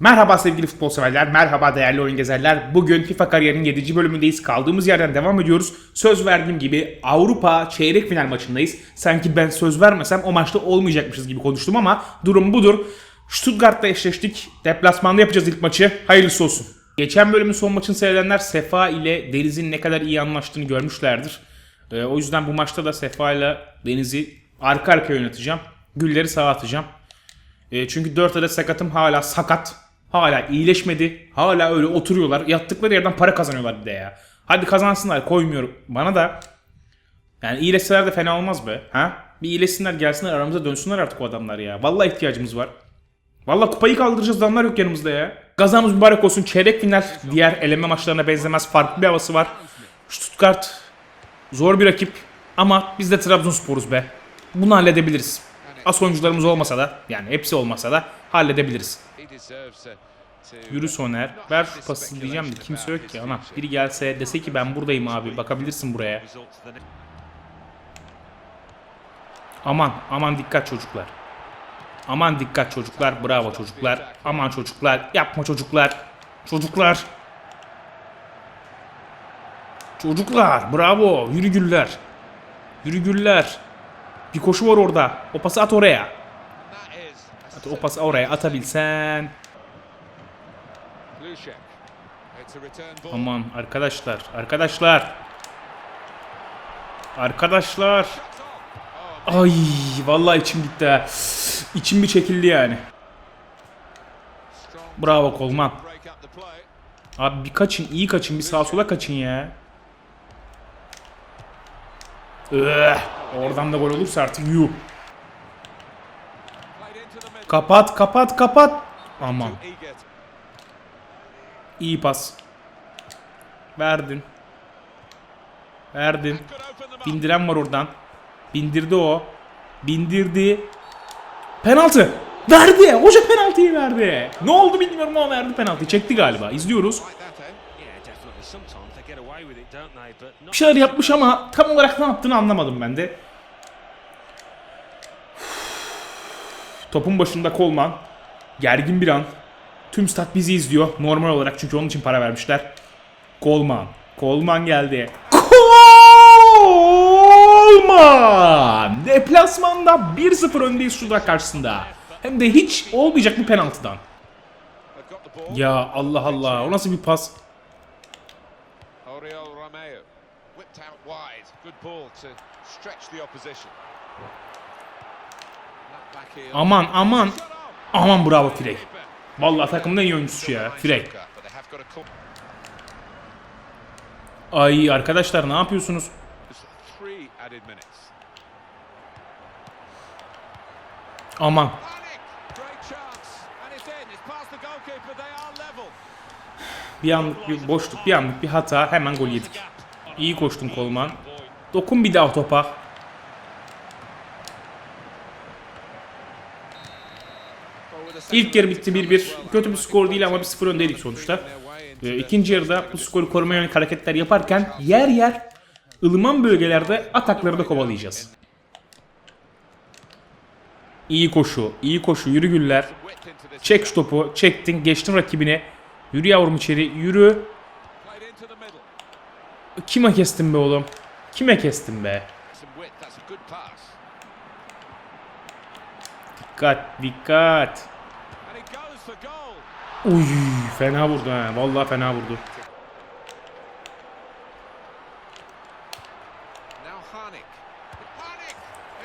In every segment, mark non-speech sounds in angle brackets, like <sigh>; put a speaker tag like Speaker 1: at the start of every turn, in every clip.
Speaker 1: Merhaba sevgili futbol severler, merhaba değerli oyun gezerler. Bugün FIFA kariyerinin 7. bölümündeyiz. Kaldığımız yerden devam ediyoruz. Söz verdiğim gibi Avrupa çeyrek final maçındayız. Sanki ben söz vermesem o maçta olmayacakmışız gibi konuştum ama durum budur. Stuttgart'ta eşleştik. Deplasmanda yapacağız ilk maçı. Hayırlısı olsun. Geçen bölümün son maçını seyredenler Sefa ile Deniz'in ne kadar iyi anlaştığını görmüşlerdir. Ee, o yüzden bu maçta da Sefa ile Deniz'i arka arkaya oynatacağım. Gülleri sağa atacağım. E, çünkü 4 adet sakatım hala sakat. Hala iyileşmedi. Hala öyle oturuyorlar. Yattıkları yerden para kazanıyorlar bir de ya. Hadi kazansınlar koymuyorum. Bana da yani iyileşseler de fena olmaz be. Ha? Bir iyileşsinler gelsinler aramıza dönsünler artık o adamlar ya. Vallahi ihtiyacımız var. Vallahi kupayı kaldıracağız adamlar yok yanımızda ya. Gazamız mübarek olsun. Çeyrek final diğer eleme maçlarına benzemez. Farklı bir havası var. Stuttgart zor bir rakip ama biz de Trabzonspor'uz be. Bunu halledebiliriz. As oyuncularımız olmasa da yani hepsi olmasa da halledebiliriz. Yürü Soner. Ver şu pası diyeceğim de kimse yok ki. Ana biri gelse dese ki ben buradayım abi bakabilirsin buraya. Aman aman dikkat çocuklar. Aman dikkat çocuklar. Bravo çocuklar. Aman çocuklar. Yapma çocuklar. Çocuklar. Çocuklar. Bravo. Yürü güller. Yürü güller. Bir koşu var orada. O pası at oraya. O pası oraya atabilsen. Aman arkadaşlar. Arkadaşlar. Arkadaşlar. Ay vallahi içim gitti ha. İçim bir çekildi yani. Bravo Kolman. Abi bir kaçın, iyi kaçın, bir sağa sola kaçın ya. Öh, oradan da gol olursa artık yuh. Kapat, kapat, kapat. Aman. İyi pas. Verdin. Verdin. Bindiren var oradan. Bindirdi o. Bindirdi. Penaltı. Verdi. Hoca penaltıyı verdi. Ne oldu bilmiyorum ama verdi penaltıyı. Çekti galiba. İzliyoruz. Bir şeyler yapmış ama tam olarak ne yaptığını anlamadım ben de. Topun başında Kolman. Gergin bir an. Tüm stat bizi izliyor. Normal olarak çünkü onun için para vermişler. Kolman. Kolman geldi. Kolman! Deplasmanda 1-0 öndeyiz Stuttgart karşısında. Hem de hiç olmayacak bir penaltıdan. Ya Allah Allah. O nasıl bir pas? Aman aman. Aman bravo Frey. Vallahi takımın en iyi oyuncusu ya. Frey. Ay arkadaşlar ne yapıyorsunuz? Aman. Bir anlık bir boşluk, bir anlık bir hata. Hemen gol yedik. İyi koştun Kolman. Dokun bir daha topa. İlk yarı bitti 1-1. Kötü bir skor değil ama bir 0 öndeydik sonuçta. Ee, ikinci yarıda bu skoru korumaya yönelik hareketler yaparken yer yer ılıman bölgelerde atakları da kovalayacağız. İyi koşu, iyi koşu, yürü güller. Çek şu topu, çektin, geçtin rakibine. Yürü yavrum içeri, yürü. Kime kestin be oğlum? Kime kestin be? Dikkat, dikkat. Uy, fena vurdu ha. Vallahi fena vurdu.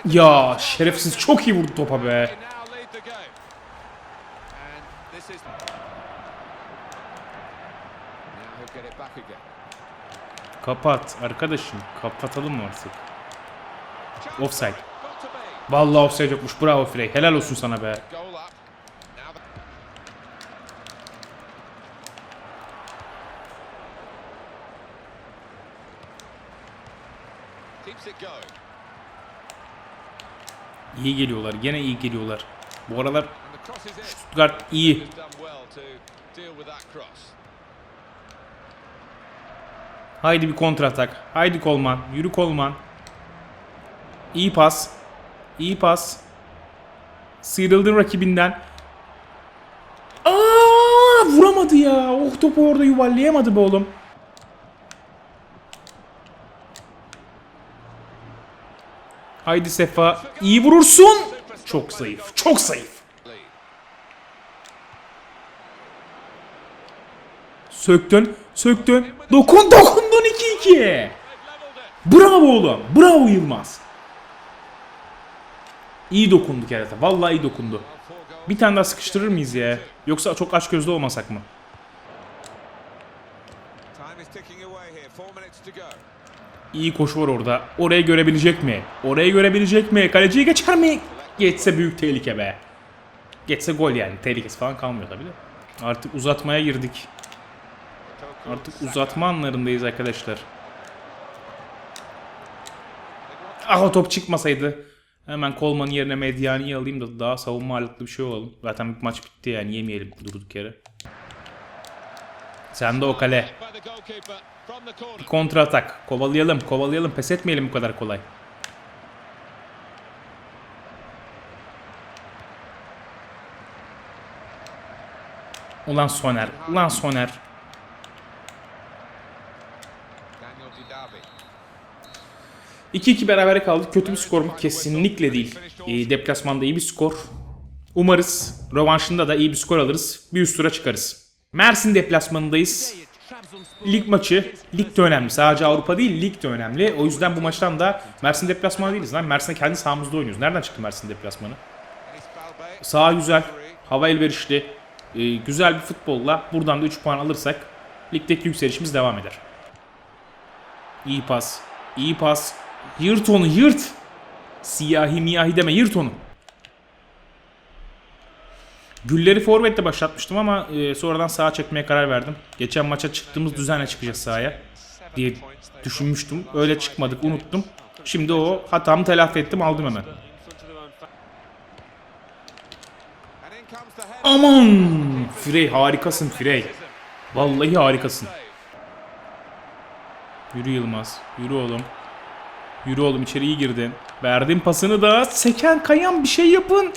Speaker 1: Ya şerefsiz çok iyi vurdu topa be. Kapat arkadaşım. Kapatalım artık.
Speaker 2: Chance
Speaker 1: Offside. Vallahi offside yokmuş. Bravo Frey. Helal olsun sana be. İyi geliyorlar. Gene iyi geliyorlar. Bu aralar. Stuttgart iyi. Haydi bir kontratak. Haydi Kolman. Yürü Kolman. İyi pas. İyi pas. Sıyrıldın rakibinden. Aa! Oh topu orada yuvarlayamadı be oğlum. Haydi Sefa. iyi vurursun. Çok zayıf. Çok zayıf. Söktün. Söktün. Dokun dokundun 2-2.
Speaker 2: They've levelled it.
Speaker 1: Bravo oğlum. Bravo Yılmaz. İyi dokundu kerata. Vallahi iyi dokundu. Bir tane daha sıkıştırır mıyız ya? Yoksa çok aç gözlü olmasak mı? İyi koşu var orada. Orayı görebilecek mi? Orayı görebilecek mi? Kaleciyi geçer mi? Geçse büyük tehlike be. Geçse gol yani. Tehlikesi falan kalmıyor tabii de. Artık uzatmaya girdik. Artık uzatma anlarındayız arkadaşlar. Ah o top çıkmasaydı. Hemen Kolman'ın yerine Medyani'yi alayım da daha savunma ağırlıklı bir şey olalım. Zaten maç bitti yani yemeyelim durduk yere. Sen de o kale.
Speaker 2: Corner.
Speaker 1: Kontra atak. Kovalayalım, kovalayalım. Pes etmeyelim bu kadar kolay. Ulan Soner, ulan Soner.
Speaker 2: Didavi.
Speaker 1: 2-2 berabere kaldık. Kötü bir skor mu? Kesinlikle değil. Deplasmanda iyi bir skor. Umarız rövanşında da iyi bir skor alırız. Bir üst tura çıkarız. Mersin deplasmanındayız. Lig maçı. Lig de önemli. Sadece Avrupa değil, lig de önemli. O yüzden bu maçtan da Mersin deplasmanı değiliz lan. Mersin'de kendi sahamızda oynuyoruz. Nereden çıktı Mersin deplasmanı? Saha güzel, hava elverişli, e, güzel bir futbolla buradan da 3 puan alırsak ligdeki yükselişimiz devam eder. İyi pas, iyi pas. Yırt onu, yırt. Siyahi miyahi deme, yırt onu. Gülleri forvette başlatmıştım ama e, sonradan sağa çekmeye karar verdim. Geçen maça çıktığımız düzenle çıkacağız sahaya diye düşünmüştüm. Öyle çıkmadık, unuttum. Şimdi o hatamı telafi ettim, aldım hemen. Aman! Frey harikasın Frey. Vallahi harikasın. Yürü Yılmaz. Yürü oğlum. Yürü oğlum içeri iyi girdin. Verdim pasını da seken kayan bir şey yapın.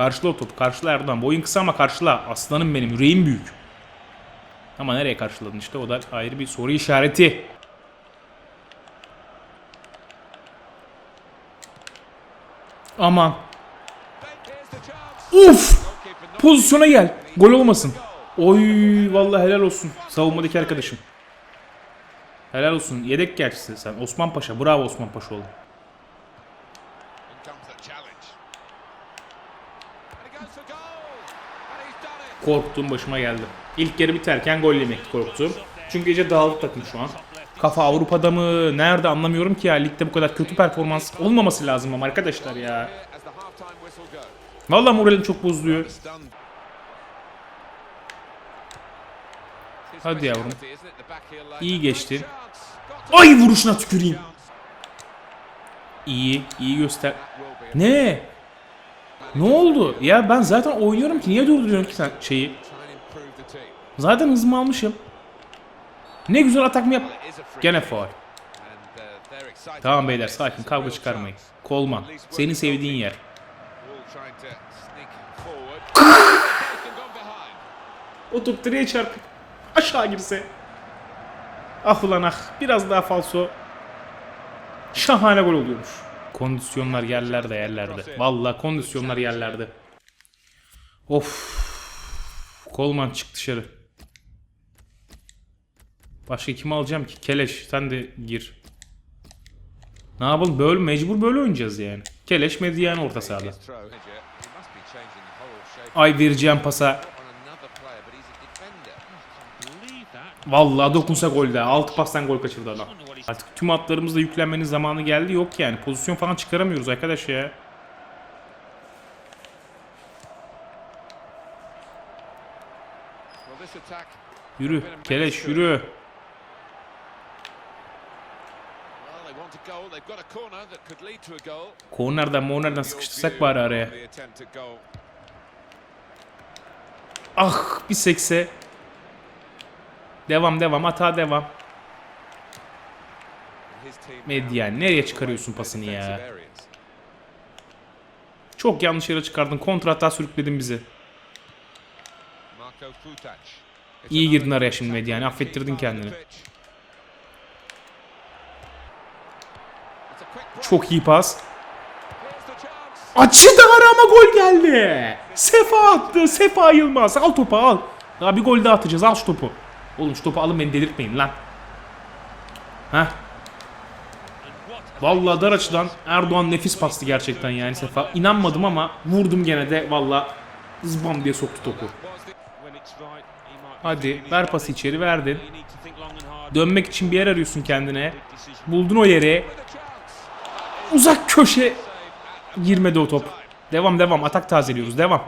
Speaker 1: Karşıla o topu. Karşıla Erdoğan. Boyun kısa ama karşıla. Aslanım benim. Yüreğim büyük. Ama nereye karşıladın işte o da ayrı bir soru işareti. Aman. Uf! Pozisyona gel. Gol olmasın. Oy vallahi helal olsun. Savunmadaki arkadaşım. Helal olsun. Yedek gerçisi sen. Osman Paşa. Bravo Osman Paşaoğlu.
Speaker 2: In
Speaker 1: Korktuğum başıma geldi. İlk yarı biterken gol yemek korktuğum. Çünkü iyice dağıldı takım şu an. Kafa Avrupa'da mı? Nerede anlamıyorum ki ya. Ligde bu kadar kötü performans olmaması lazım ama arkadaşlar ya. Vallahi moralim çok bozuluyor. Hadi yavrum. İyi geçti. Ay vuruşuna tüküreyim. İyi, iyi göster. Ne? Ne oldu? Ya ben zaten oynuyorum ki niye durduruyorsun ki sen şeyi? Zaten hızımı almışım. Ne güzel atak mı yap? Gene faul. Tamam beyler sakin kavga çıkarmayın. Kolman. Senin sevdiğin yer. <laughs> O top direğe çarpıp aşağı girse. Ah ulan ah. Biraz daha falso. Şahane gol oluyormuş. Kondisyonlar yerlerde yerlerde. Vallahi kondisyonlar yerlerde. Of. Kolman çık dışarı. Başka kimi alacağım ki? Keleş sen de gir. Ne yapalım? Böyle mecbur böyle oynayacağız yani. Keleş Medyan orta sahada. Ay vereceğim pasa. Vallahi dokunsa golde. 6 pastan gol kaçırdı adam. Artık tüm atlarımızla yüklenmenin zamanı geldi. Yok yani. Pozisyon falan çıkaramıyoruz arkadaş ya. Yürü. Keleş yürü.
Speaker 2: Well, they want a goal. They've got a corner that could lead to a goal.
Speaker 1: Kornerden mornerden sıkıştırsak bari araya. Ah bir sekse. Devam devam hata devam. Medyan nereye çıkarıyorsun pasını ya? Çok yanlış yere çıkardın. Kontra hata sürükledin bizi. İyi girdin araya şimdi
Speaker 2: key
Speaker 1: affettirdin kendini. Çok iyi pas. Açı dar ama gol geldi. Sefa attı. Sefa Yılmaz. Al topu al. Daha bir gol daha atacağız. Al şu topu. Oğlum şu topu alın beni delirtmeyin lan. Heh. Vallahi dar açıdan Erdoğan nefis pastı gerçekten yani Sefa. İnanmadım ama vurdum gene de valla zbam diye soktu topu. Hadi ver pası içeri verdin. Dönmek için bir yer arıyorsun kendine. Buldun o yeri. Uzak köşe. Girmedi o top. Devam devam atak tazeliyoruz devam.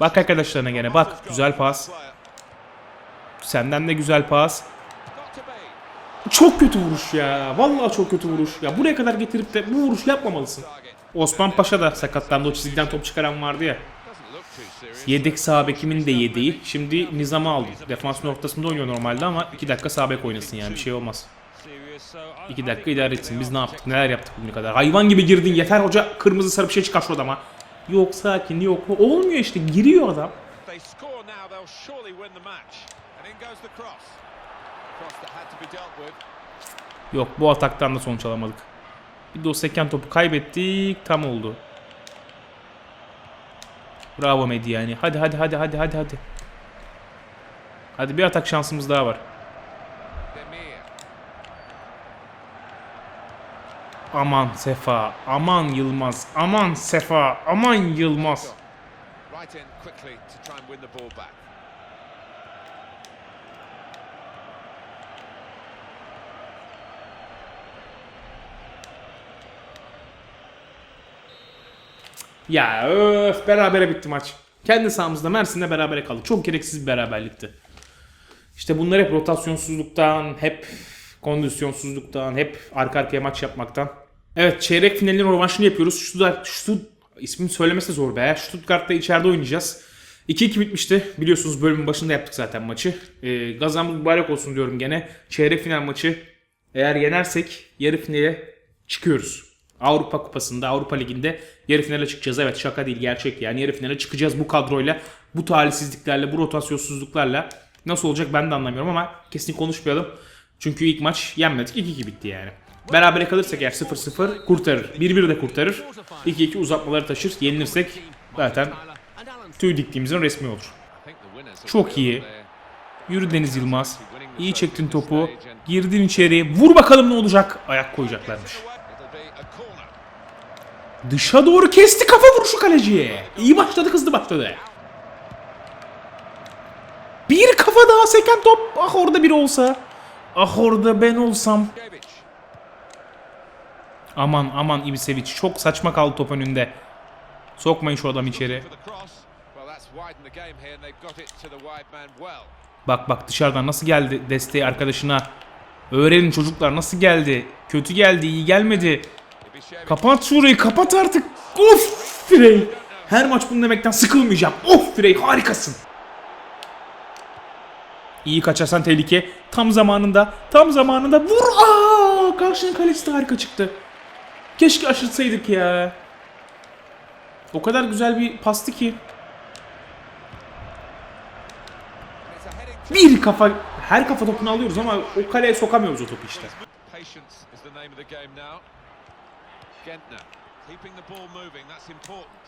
Speaker 1: Bak arkadaşlarına gene bak. Güzel pas. Senden de güzel pas. Çok kötü vuruş ya. Vallahi çok kötü vuruş. Ya buraya kadar getirip de bu vuruş yapmamalısın. Osman Paşa da sakatlandı. O çizgiden top çıkaran vardı ya. Yedek sağ bekimin de yediği. Şimdi Nizam'ı aldı. Defansın ortasında oynuyor normalde ama 2 dakika sağ bek oynasın yani bir şey olmaz. 2 dakika idare etsin. Biz ne yaptık? Neler yaptık bugüne kadar? Hayvan gibi girdin. Yeter hoca. Kırmızı sarı bir şey çıkar şu adama. Yok sakin yok. Olmuyor işte. Giriyor adam. Yok bu ataktan da sonuç alamadık. Bir de o seken topu kaybettik. Tam oldu. Bravo Medi yani. Hadi hadi hadi hadi hadi hadi. Hadi bir atak şansımız daha var. Aman Sefa, aman Yılmaz, aman Sefa, aman Yılmaz.
Speaker 2: Right in quickly to try and win the ball back.
Speaker 1: Ya öf berabere bitti maç. Kendi sahamızda Mersin'le berabere kaldık. Çok gereksiz bir beraberlikti. İşte bunlar hep rotasyonsuzluktan, hep kondisyonsuzluktan, hep arka arkaya maç yapmaktan. Evet çeyrek finalin rövanşını yapıyoruz. Stuttgart, Stutt, ismini söylemesi zor be. Stuttgart'ta içeride oynayacağız. 2-2 bitmişti. Biliyorsunuz bölümün başında yaptık zaten maçı. Ee, gazamız mübarek olsun diyorum gene. Çeyrek final maçı eğer yenersek yarı finale çıkıyoruz. Avrupa Kupası'nda, Avrupa Ligi'nde yarı finale çıkacağız. Evet şaka değil gerçek yani yarı finale çıkacağız bu kadroyla. Bu talihsizliklerle, bu rotasyonsuzluklarla. Nasıl olacak ben de anlamıyorum ama kesin konuşmayalım. Çünkü ilk maç yenmedik. 2-2 bitti yani. Berabere kalırsak eğer 0-0 kurtarır. 1-1 de kurtarır. 2-2 uzatmaları taşır. Yenilirsek zaten tüy diktiğimizin resmi olur. Çok iyi. Yürü Deniz Yılmaz. İyi çektin topu. Girdin içeri. Vur bakalım ne olacak. Ayak koyacaklarmış. Dışa doğru kesti kafa vuruşu kaleciye. İyi başladı hızlı başladı. Bir kafa daha seken top. Ah orada biri olsa. Ah orada ben olsam. Aman aman Ibisevic çok saçma kaldı top önünde. Sokmayın şu adam içeri. Bak bak dışarıdan nasıl geldi desteği arkadaşına. Öğrenin çocuklar nasıl geldi. Kötü geldi iyi gelmedi. Kapat şurayı kapat artık. Of Frey. Her maç bunu demekten sıkılmayacağım. Of Frey harikasın. İyi kaçarsan tehlike. Tam zamanında. Tam zamanında. Vur. Aa, karşının kalesi de harika çıktı. Keşke aşırtsaydık ya. O kadar güzel bir pastı ki. Bir kafa her kafa topunu alıyoruz ama o kaleye sokamıyoruz o topu işte.
Speaker 2: Gentner keeping the ball moving. That's important.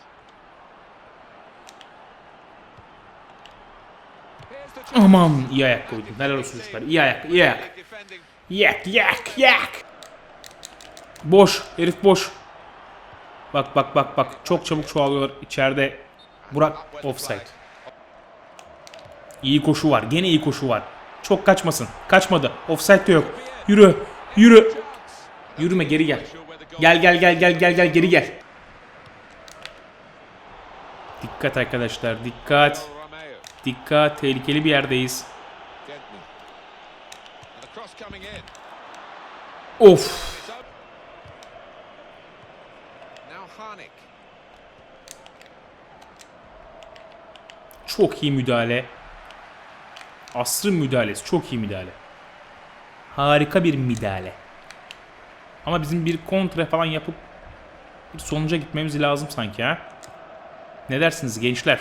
Speaker 1: Aman iyi ayak koydun. Helal olsun çocuklar. İyi ayak, iyi ayak. Yak yak yak. Boş. Herif boş. Bak bak bak bak. Çok çabuk çoğalıyorlar içeride. Burak offside. İyi koşu var. Gene iyi koşu var. Çok kaçmasın. Kaçmadı. Offside de yok. Yürü. Yürü. Yürüme geri gel. Gel gel gel gel gel gel geri gel. Dikkat arkadaşlar. Dikkat. Dikkat. Tehlikeli bir yerdeyiz. Of. Çok iyi müdahale. Asrın müdahalesi. Çok iyi müdahale. Harika bir müdahale. Ama bizim bir kontra falan yapıp bir sonuca gitmemiz lazım sanki ha. Ne dersiniz gençler?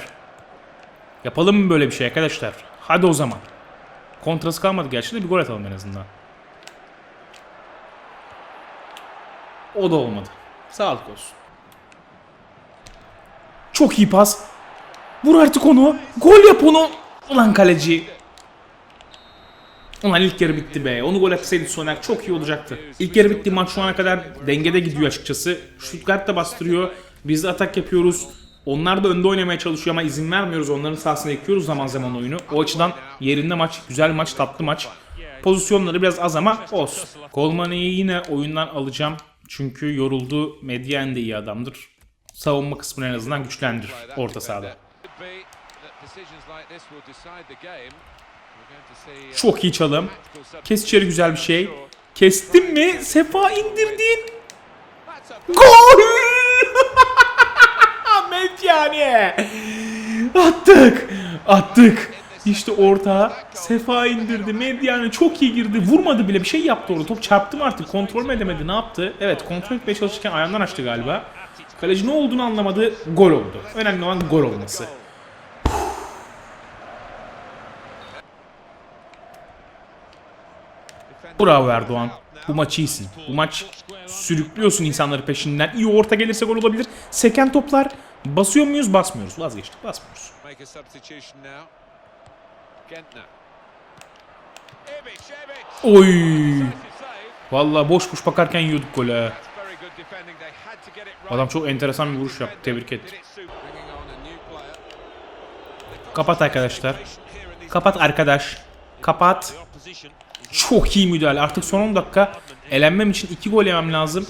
Speaker 1: Yapalım mı böyle bir şey arkadaşlar? Hadi o zaman. Kontrası kalmadı gerçi de bir gol atalım en azından. O da olmadı. Sağlık olsun. Çok iyi pas. Vur artık onu. Gol yap onu. Ulan kaleci. Ulan ilk yarı bitti be. Onu gol atsaydı Soner çok iyi olacaktı. İlk yarı bitti. Maç şu ana kadar dengede gidiyor açıkçası. Stuttgart da bastırıyor. Biz de atak yapıyoruz. Onlar da önde oynamaya çalışıyor ama izin vermiyoruz. Onların sahasına yıkıyoruz zaman zaman oyunu. O açıdan yerinde maç, güzel maç, tatlı maç. Pozisyonları biraz az ama olsun. Kolmani'yi yine oyundan alacağım. Çünkü yoruldu. Medyen de iyi adamdır. Savunma kısmını en azından güçlendir orta sahada. Çok iyi çalım. Kes içeri güzel bir şey. Kestin mi? Sefa indirdin. Gol! <laughs> Medyane. Attık. Attık. İşte orta. Sefa indirdi. Medyane çok iyi girdi. Vurmadı bile. Bir şey yaptı orada. Top çarptı mı artık? Kontrol mü edemedi? Ne yaptı? Evet kontrol etmeye çalışırken ayağından açtı galiba. Kaleci ne olduğunu anlamadı. Gol oldu. Önemli olan gol olması. Bravo Erdoğan. Bu maç iyisin. Bu maç sürüklüyorsun insanları peşinden. İyi orta gelirse gol olabilir. Seken toplar. Basıyor muyuz? Basmıyoruz. Vazgeçtik. Basmıyoruz. Oy. Vallahi boş boş bakarken yiyorduk golü. Adam çok enteresan bir vuruş yaptı. Tebrik ettim. Kapat arkadaşlar. Kapat arkadaş. Kapat. Çok iyi müdahale. Artık son 10 dakika elenmem için 2 gol yemem lazım.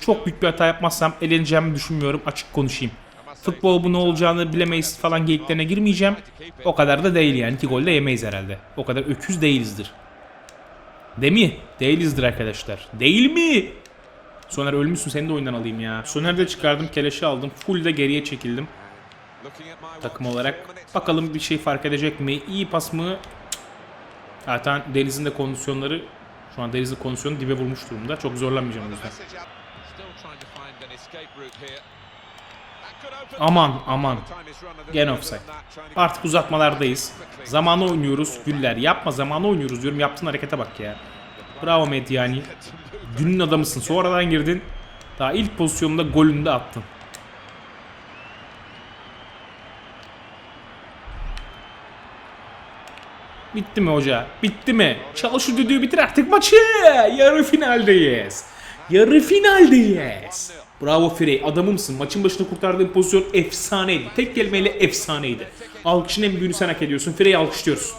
Speaker 1: Çok büyük bir hata yapmazsam eleneceğimi düşünmüyorum. Açık konuşayım. Futbol bu ne olacağını bilemeyiz falan geyiklerine girmeyeceğim. O kadar da değil yani. 2 gol de yemeyiz herhalde. O kadar öküz değilizdir. Değil mi? Değilizdir arkadaşlar. Değil mi? Soner ölmüşsün seni de oyundan alayım ya. Soner'i de çıkardım, keleşi aldım. Full de geriye çekildim takım olarak. Bakalım bir şey fark edecek mi? İyi pas mı? Zaten Deniz'in de kondisyonları şu an Deniz'in kondisyonu dibe vurmuş durumda. Çok zorlanmayacağım o Aman aman. Gene offside. Artık uzatmalardayız. Zamanı oynuyoruz. Güller yapma zamanı oynuyoruz diyorum. Yaptığın harekete bak ya. Bravo Medyani. Günün adamısın. Sonradan girdin. Daha ilk pozisyonunda golünü de attın. Bitti mi hoca? Bitti mi? Çal şu düdüğü bitir artık maçı. Yarı finaldeyiz. Yarı finaldeyiz. Bravo Frey adamımsın. Maçın başında kurtardığın pozisyon efsaneydi. Tek kelimeyle efsaneydi. Alkışın en büyüğünü sen hak ediyorsun. Frey'i alkışlıyoruz.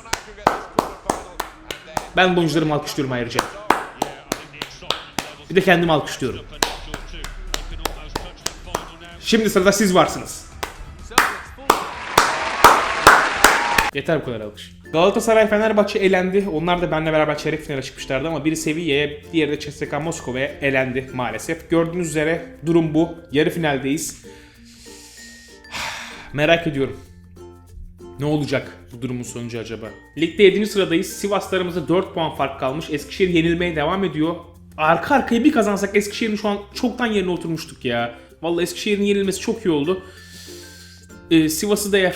Speaker 1: Ben de oyuncularımı alkışlıyorum ayrıca. Bir de kendimi alkışlıyorum. Şimdi sırada siz varsınız. Yeter bu kadar alkış. Galatasaray Fenerbahçe elendi. Onlar da benimle beraber çeyrek finale çıkmışlardı ama biri Sevilla'ya, diğeri de CSKA Moskova'ya elendi maalesef. Gördüğünüz üzere durum bu. Yarı finaldeyiz. <sighs> Merak ediyorum. Ne olacak bu durumun sonucu acaba? Ligde 7. sıradayız. Sivaslarımızda 4 puan fark kalmış. Eskişehir yenilmeye devam ediyor. Arka arkaya bir kazansak Eskişehir'in şu an çoktan yerine oturmuştuk ya. Vallahi Eskişehir'in yenilmesi çok iyi oldu. Ee, Sivas'ı da eğer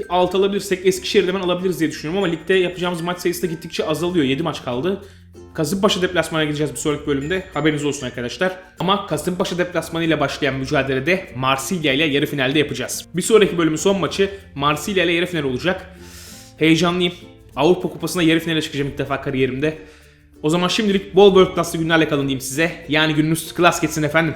Speaker 1: bir alt alabilirsek Eskişehir'i de ben alabiliriz diye düşünüyorum ama ligde yapacağımız maç sayısı da gittikçe azalıyor. 7 maç kaldı. Kasımpaşa deplasmana gideceğiz bir sonraki bölümde. Haberiniz olsun arkadaşlar. Ama Kasımpaşa deplasmanı ile başlayan mücadelede Marsilya ile yarı finalde yapacağız. Bir sonraki bölümün son maçı Marsilya ile yarı final olacak. Heyecanlıyım. Avrupa Kupası'nda yarı finale çıkacağım ilk defa kariyerimde. O zaman şimdilik bol bol klaslı günlerle kalın diyeyim size. Yani gününüz klas geçsin efendim.